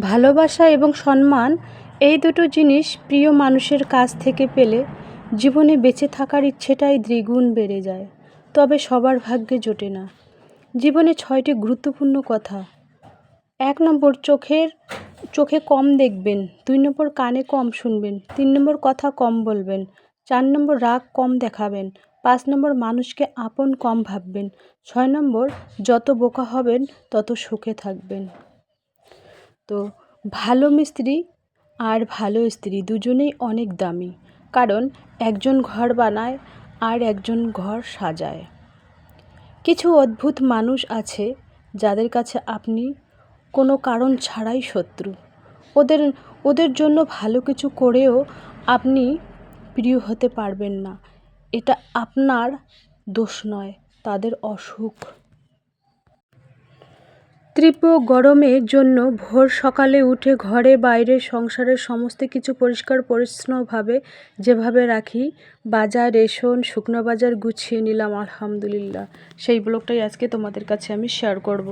ভালোবাসা এবং সম্মান, এই দুটো জিনিস প্রিয় মানুষের কাছ থেকে পেলে জীবনে বেঁচে থাকার ইচ্ছেটাই দ্বিগুণ বেড়ে যায়। তবে সবার ভাগ্যে জোটে না। জীবনে ছয়টি গুরুত্বপূর্ণ কথা। এক নম্বর, চোখের, চোখে কম দেখবেন। দুই নম্বর, কানে কম শুনবেন। তিন নম্বর, কথা কম বলবেন। চার নম্বর, রাগ কম দেখাবেন। পাঁচ নম্বর, মানুষকে আপন কম ভাববেন। ছয় নম্বর, যত বোকা হবেন, তত সুখে থাকবেন। তো ভালো মিস্ত্রি আর ভালো স্ত্রী দুজনেই অনেক দামি। কারণ একজন ঘর বানায় আর একজন ঘর সাজায়। কিছু অদ্ভুত মানুষ আছে যাদের কাছে আপনি কোনো কারণ ছাড়াই শত্রু। ওদের ওদের জন্য ভালো কিছু করেও আপনি প্রিয় হতে পারবেন না। এটা আপনার দোষ নয়, তাদের অসুখ। তীব্র গরমের জন্য ভোর সকালে উঠে ঘরে, বাইরে, সংসারের সমস্ত কিছু পরিষ্কার, পরিচ্ছন্নভাবে যেভাবে রাখি, বাজার, রেশন, শুকনো বাজার গুছিয়ে নিলাম, আলহামদুলিল্লাহ। সেই ব্লগটাই আজকে তোমাদের কাছে আমি শেয়ার করব।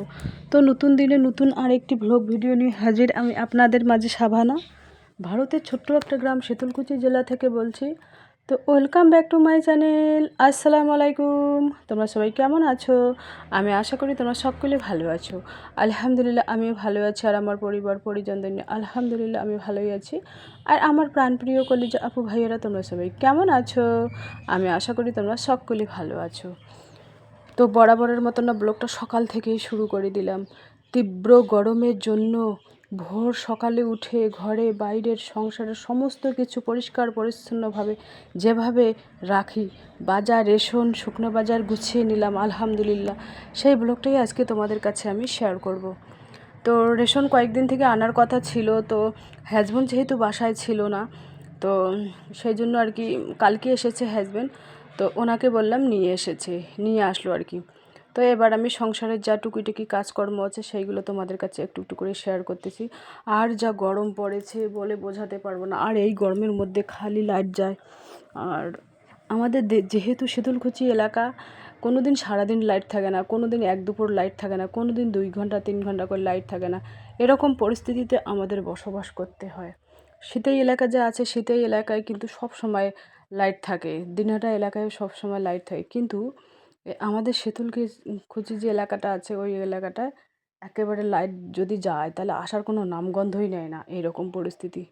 তো নতুন দিনে নতুন আরেকটি ব্লগ ভিডিও নিয়ে হাজির আমি আপনাদের মাঝে সাভানা ভারতের ছোট্ট একটা গ্রাম, শীতলকুচি জেলা থেকে বলছি। তো welcome back to my channel. আসসালামু আলাইকুম তোমরা সবাই কেমন আছো? আমি আশা করি তোমরা সকলে ভালো আছো। আলহামদুলিল্লাহ, আমিও ভালো আছি আর আমার পরিবার, পরিজনদের নিয়ে আলহামদুলিল্লাহ, আমি ভালোই আছি। আর আমার প্রাণপ্রিয় কলিজা আপু ভাইয়েরা, তোমরা সবাই কেমন আছো? আমি আশা করি তোমরা সকলেই ভালো আছো। তো বরাবরের মতো না, ব্লগটা সকাল থেকেই শুরু করে দিলাম। তীব্র গরমের জন্য ভোর সকালে উঠে ঘরে, বাইরের সংসারের সমস্ত কিছু পরিষ্কার, পরিচ্ছন্নভাবে যেভাবে রাখি, বাজার, রেশন, শুকনো বাজার গুছিয়ে নিলাম, আলহামদুলিল্লাহ সেই ব্লগটাই আজকে তোমাদের কাছে আমি শেয়ার করব। তো রেশন কয়েকদিন থেকে আনার কথা ছিল, তো হ্যাজব্যান্ড যেহেতু বাসায় ছিল না, তো সেই জন্য আর কি কালকে এসেছে হ্যাজব্যান্ড তো ওনাকে বললাম নিয়ে এসেছে, নিয়ে আসলো আর কি তো এবার আমি সংসারের যা টুকিটুকি কাজকর্ম আছে সেইগুলো তোমাদের কাছে একটু একটু করে শেয়ার করতেছি। আর যা গরম পড়েছে বলে বোঝাতে পারব না। আর এই গরমের মধ্যে খালি লাইট যায়। আর আমাদের যেহেতু শীতলকুচি এলাকা কোনো দিন সারাদিন লাইট থাকে না কোনো দিন এক দুপুর লাইট থাকে না কোনো দিন দুই ঘণ্টা, তিন ঘণ্টা করে লাইট থাকে না। এরকম পরিস্থিতিতে আমাদের বসবাস করতে হয়। শীতেই এলাকা যা আছে, শীতেই এলাকায় কিন্তু সব সময় লাইট থাকে। দিনহাটা এলাকায় সব সময় লাইট থাকে। কিন্তু আমাদের শীতলকি কুচি যে এলাকাটা আছে ওই এলাকাটায় একেবারে লাইট যদি যায় তাহলে আসার কোনো নামগন্ধই নেয় না এরকম পরিস্থিতি।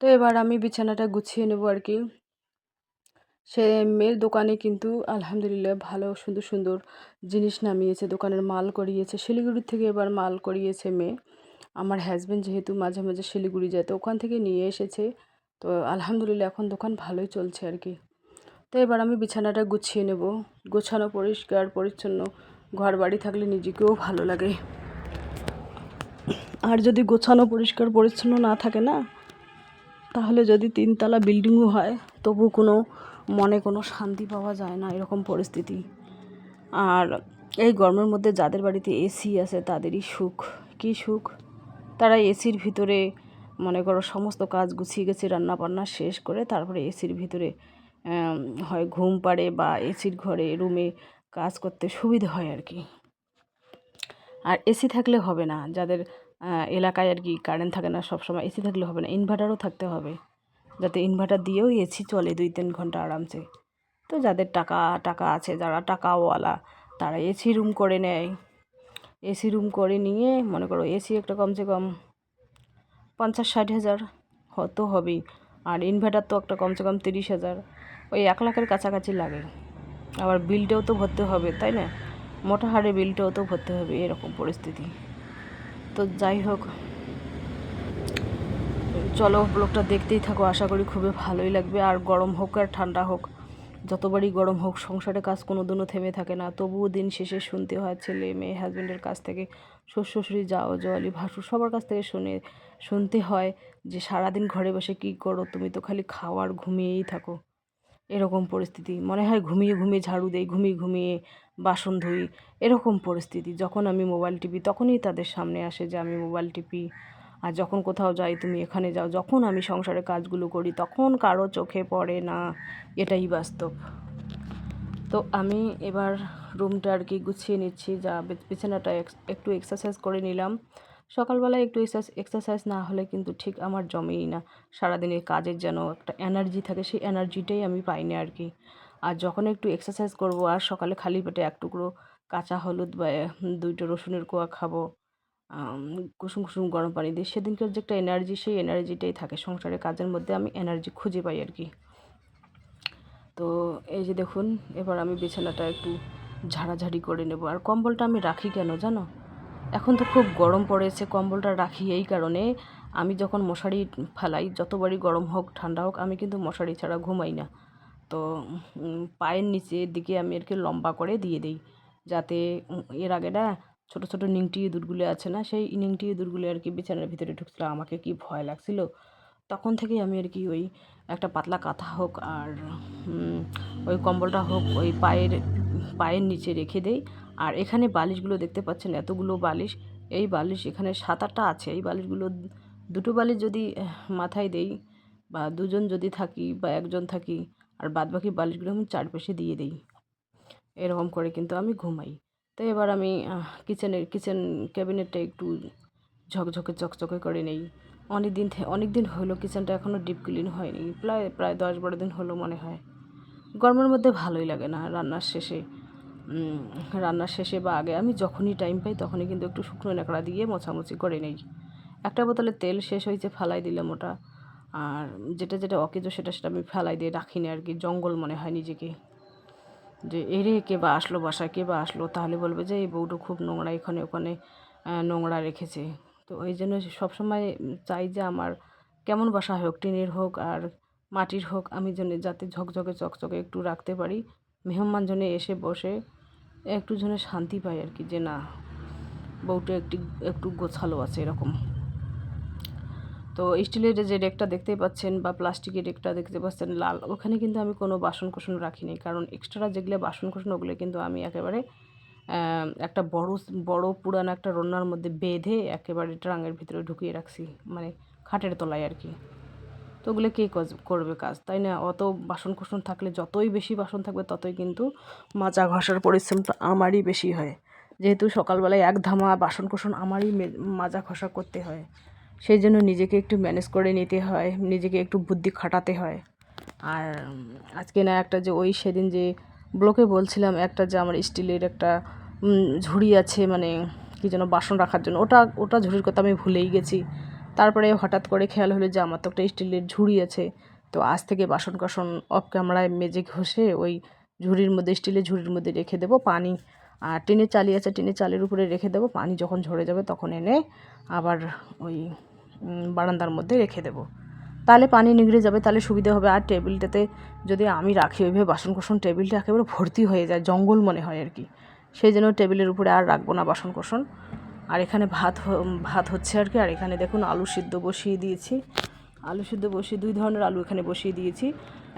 তো এবার আমি বিছানাটা গুছিয়ে নেব আর কি। সে মেয়ের দোকানে কিন্তু আলহামদুলিল্লাহ ভালো সুন্দর সুন্দর জিনিস নামিয়েছে, দোকানের মাল করিয়েছে, শিলিগুড়ির থেকে এবার মাল করিয়েছে মেয়ে। আমার হাজব্যান্ড যেহেতু মাঝে মাঝে শিলিগুড়ি যায় তো ওখান থেকে নিয়ে এসেছে। তো আলহামদুলিল্লাহ এখন দোকান ভালোই চলছে আর কি। তো এবার আমি বিছানাটা গুছিয়ে নেব। গোছানো পরিষ্কার, পরিচ্ছন্ন ঘর বাড়ি থাকলে নিজেকেও ভালো লাগে। আর যদি গোছানো পরিষ্কার, পরিচ্ছন্ন না থাকে না, তাহলে যদি তিনতলা বিল্ডিংও হয়, তবু কোনো মনে কোনো শান্তি পাওয়া যায় না এরকম পরিস্থিতি। আর এই গরমের মধ্যে যাদের বাড়িতে এসি আছে, তাদেরই সুখ। কী সুখ? তারা এসির ভিতরে মনে করো সমস্ত কাজ গুছিয়ে গেছে রান্না বান্না শেষ করে তারপরে এসির ভিতরে হয় ঘুম পাড়ে বা এসির ঘরে রুমে কাজ করতে সুবিধা হয় আর কি। আর এসি থাকলে হবে না, যাদের এলাকায় আর কি কারেন্ট থাকে না সব সময় এসি থাকলে হবে না ইনভার্টারও থাকতে হবে। যাতে ইনভার্টার দিয়েও এসি চলে দুই তিন ঘণ্টা আরামসে। তো যাদের টাকা টাকা আছে, যারা টাকাওয়ালা, তারা এসি রুম করে নেয়। এসি রুম করে নিয়ে, মনে করো এসি একটা কমসে কম পঞ্চাশ ষাট হাজার হতো হবেই। আর ইনভার্টার তো একটা কমসে কম তিরিশ হাজার। ওই এক লাখের কাছাকাছি লাগে। আবার বিলটাও তো ভরতে হবে, তাই না? মোটা হারে বিলটাও তো ভরতে হবে, এরকম পরিস্থিতি। তো যাই হোক, চলো ব্লগটা দেখতেই থাকো, আশা করি খুবই ভালোই লাগবে। আর গরম হোক আর ঠান্ডা হোক, যতবারই গরম হোক, সংসারে কাজ কোনো দিনও থেমে থাকে না। তবুও দিন শেষে শুনতে হয়, ছেলে মেয়ে হাজব্যান্ডের কাছ থেকে শ্বশুর শ্বশুরি যাও, জোয়ালি ভাসুর, সবার কাছ থেকে শুনে, শুনতে হয় যে সারাদিন ঘরে বসে কী করো, তুমি তো খালি খাওয়ার ঘুমিয়েই থাকো। এরকম পরিস্থিতি। মনে হয় ঘুমিয়ে ঘুমিয়ে ঝাড়ু দেই, ঘুমিয়ে ঘুমিয়ে বাসন ধুই, এরকম পরিস্থিতি। যখন আমি মোবাইল টিপি তখনই তাদের সামনে আসে যে আমি মোবাইল টিপি। আর যখন কোথাও যাই, তুমি এখানে যাও। যখন আমি সংসারে কাজগুলো করি, তখন কারও চোখে পড়ে না। এটাই বাস্তব। তো আমি এবার রুমটা আর কি গুছিয়ে নিচ্ছি। যা বিছানাটা একটু এক্সারসাইজ করে নিলাম। সকালবেলায় একটু এক্সারসাইজ না হলে কিন্তু ঠিক আমার জমেই না। সারাদিনের কাজের যেন একটা এনার্জি থাকে, সেই এনার্জিটাই আমি পাই না আর কি। আর যখন একটু এক্সারসাইজ করব আর সকালে খালি পেটে এক টুকরো কাঁচা হলুদ বা দুইটো রসুনের কোয়া খাব কুসুম কুসুম গরম পানি দিয়ে, সেদিনকার যে একটা এনার্জি, সেই এনার্জিটাই থাকে। সংসারের কাজের মধ্যে আমি এনার্জি খুঁজে পাই আর কি। তো এই যে দেখুন, এবার আমি বিছানাটা একটু ঝাড়াঝাড়ি করে নেব। আর কম্বলটা আমি রাখি কেন জানো? এখন তো খুব গরম পড়েছে, কম্বলটা রাখি এই কারণে। আমি যখন মশারি ফেলাই, যতবারই গরম হোক, ঠান্ডা হোক, আমি কিন্তু মশারি ছাড়া ঘুমাই না। তো পায়ের নিচের দিকে আমি এরকে লম্বা করে দিয়ে দিই, যাতে এর আগে না ছোটো ছোটো নিংটি ইঁদুরগুলো আছে না, সেই নিংটি ইঁদুরগুলো আর কি বিছানার ভিতরে ঢুকছিল, আমাকে কি ভয় লাগছিল। তখন থেকেই আমি আর কি ওই একটা পাতলা কাঁথা হোক আর ওই কম্বলটা হোক ওই পায়ের পায়ের নিচে রেখে দেই। আর এখানে বালিশগুলো দেখতে পাচ্ছেন এতগুলো বালিশ। এই বালিশ এখানে সাত আটটা আছে। এই বালিশগুলো দুটো বালিশ যদি মাথায় দেই বা দুজন যদি থাকি বা একজন থাকি আর বাদবাকি বালিশগুলো আমি চারপাশে দিয়ে দিই, এরকম করে কিন্তু আমি ঘুমাই। তো এবার আমি কিচেনের, কিচেন ক্যাবিনেটটা একটু ঝকঝকে, চকচকে করে নেই। অনেক দিন অনেক দিন হলো কিচেনটা এখনও ডিপ ক্লিন হয়নি। প্রায় প্রায় দশ বারো দিন হলো মনে হয়। গরমের মধ্যে ভালোই লাগে না রান্নার শেষে। রান্নার শেষে বা আগে আমি যখনই টাইম পাই তখনই কিন্তু একটু শুকনো ন্যাকড়া দিয়ে মোছামুছি করে নেই। একটা বোতলে তেল শেষ হয়েছে, ফেলাই দিলাম ওটা। আর যেটা যেটা অকেজো সেটা সেটা আমি ফেলাই দিয়ে রাখি রাখিনি আর কি, জঙ্গল মনে হয় নিজেকে। যে এরে কে বা আসলো বাসায়, কে বা আসলো, তাহলে বলবে যে এই বউটা খুব নোংরা এখানে ওখানে নোংরা রেখেছে। তো ওই জন্য সবসময় চাই যে আমার কেমন বাসা হোক টিনের হোক আর মাটির হোক, আমি যেন যাতে ঝকঝকে চকচকে একটু রাখতে পারি। মেহমান জনে এসে বসে একটু জনে শান্তি পাই আর কি, যে না, বউটা একটি, একটু গোছালো আছে এরকম। তো স্টিলের যে ডেকটা দেখতে পাচ্ছেন বা প্লাস্টিকের ডেকটা দেখতে পাচ্ছেন লাল, ওখানে কিন্তু আমি কোনো বাসন কোসন রাখিনি কারণ এক্সট্রা যেগুলো বাসন কোসন ওগুলো কিন্তু আমি একেবারে একটা বড় বড় পুরান একটা রন্নার মধ্যে বেঁধে একেবারে ট্রাঙের ভিতরে ঢুকিয়ে রাখছি মানে খাটের তলায় আর কি। তো ওগুলো কে করবে কাজ, তাই না? অত বাসন কোসন থাকলে যতই বেশি বাসন থাকবে ততই কিন্তু মাজা ঘষার পরিশ্রমটা আমারই বেশি হয়। যেহেতু সকালবেলায় এক ধামা বাসন কোসন আমারই মাজা ঘষা করতে হয়। সেই জন্য নিজেকে একটু ম্যানেজ করে নিতে হয়, নিজেকে একটু বুদ্ধি খাটাতে হয়। আর আজকে না একটা যে ওই সেদিন যে ব্লকে বলছিলাম, একটা যে আমার স্টিলের একটা ঝুড়ি আছে মানে কী যেন বাসন রাখার জন্য। ওটা ওটা ঝুড়ির কথা আমি ভুলেই গেছি। তারপরে হঠাৎ করে খেয়াল হলো যে আমার তো একটা স্টিলের ঝুড়ি আছে। তো আজ থেকে বাসন কাসন অফ ক্যামেরায় মেজে ঘষে ওই ঝুড়ির মধ্যে, স্টিলের ঝুড়ির মধ্যে রেখে দেবো পানি। আর টিনের চালি আছে টিনের চালের উপরে রেখে দেবো। পানি যখন ঝরে যাবে তখন এনে আবার ওই বারান্দার মধ্যে রেখে দেবো। তাহলে পানি নিগড়ে যাবে, তাহলে সুবিধা হবে। আর টেবিলটাতে যদি আমি রাখি, ওইভাবে বাসন কোসন টেবিলটা একেবারে ভর্তি হয়ে যায়, জঙ্গল মনে হয় আর কি। সেই জন্য টেবিলের উপরে আর রাখব না বাসন কোসন। আর এখানে ভাত ভাত হচ্ছে আর কি। আর এখানে দেখুন আলু সিদ্ধ বসিয়ে দিয়েছি। আলু সিদ্ধ বসিয়ে, দুই ধরনের আলু এখানে বসিয়ে দিয়েছি।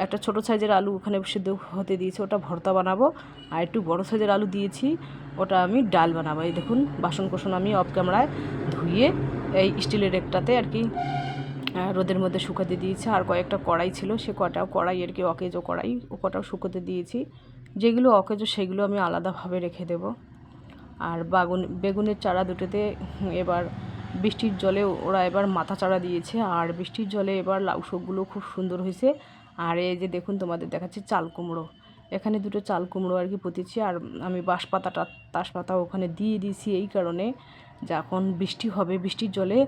একটা ছোট সাইজের আলু ওখানে সিদ্ধ হতে দিয়েছি, ওটা ভর্তা বানাবো। আর একটু বড় সাইজের আলু দিয়েছি, ওটা আমি ডাল বানাবো। এই দেখুন, বাসন কোসন আমি অফ ক্যামেরায় ধুয়ে এই স্টিলের একটাতে আর কি রোদের মধ্যে শুকাতে দিয়েছি। আর কয়েকটা কড়াই ছিল, সে কটাও কড়াই আর কি, অকেজো কড়াই ও কটাও শুকোতে দিয়েছি। যেগুলো অকেজো, সেগুলো আমি আলাদাভাবে রেখে দেব। আর বাগুন, বেগুনের চারা দুটোতে এবার বৃষ্টির জলে ওরা এবার মাথা চারা দিয়েছে। আর বৃষ্টির জলে এবার লাউ শাকগুলো খুব সুন্দর হয়েছে। আর এই যে দেখুন, তোমাদের দেখাচ্ছি চাল কুমড়ো। এখানে দুটো চাল কুমড়ো আর কি পুঁতেছি। আর আমি বাঁশপাতাটা, তাসপাতা ওখানে দিয়ে দিয়েছি এই কারণে যখন বৃষ্টি হবে বৃষ্টির জলে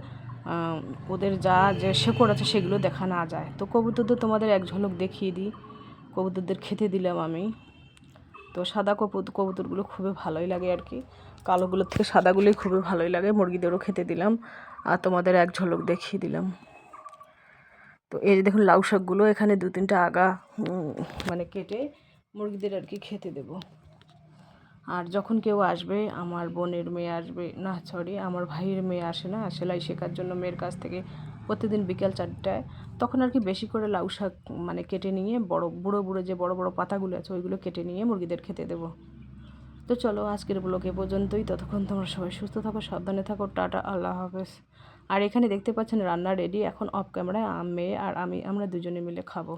ওদের যা যে শেকড় আছে সেগুলো দেখা না যায়। তো কবুতরদের তোমাদের এক ঝলক দেখিয়ে দিই। কবুতরদের খেতে দিলাম আমি। তো সাদা কপুত কবুতরগুলো খুবই ভালোই লাগে আর কি। কালোগুলোর থেকে সাদাগুলোই খুবই ভালোই লাগে। মুরগিদেরও খেতে দিলাম। আর তোমাদের এক ঝলক দেখিয়ে দিলাম। তো এই যে দেখুন লাউ শাকগুলো এখানে দু তিনটা আগা মানে কেটে মুরগিদের আর কি খেতে দেবো। আর যখন কেউ আসবে, আমার বোনের মেয়ে আসবে, না সরি আমার ভাইয়ের মেয়ে আসে না, সেলাই শেখার জন্য মেয়ের কাছ থেকে প্রতিদিন বিকেল চারটায়, তখন আর কি বেশি করে লাউ শাক মানে কেটে নিয়ে বড় বুড়ো বুড়ো যে বড় বড় পাতাগুলো আছে ওইগুলো কেটে নিয়ে মুরগিদের খেতে দেবো। তো চলো আজকের ব্লগে পর্যন্তই। ততক্ষণ তোমরা সবাই সুস্থ থাকো, সাবধানে থাকো। টাটা, আল্লাহ হাফেজ। আর এখানে দেখতে পাচ্ছেন রান্না রেডি এখন অফ ক্যামেরায় মেয়ে আর আমি, আমরা দুজনে মিলে খাব।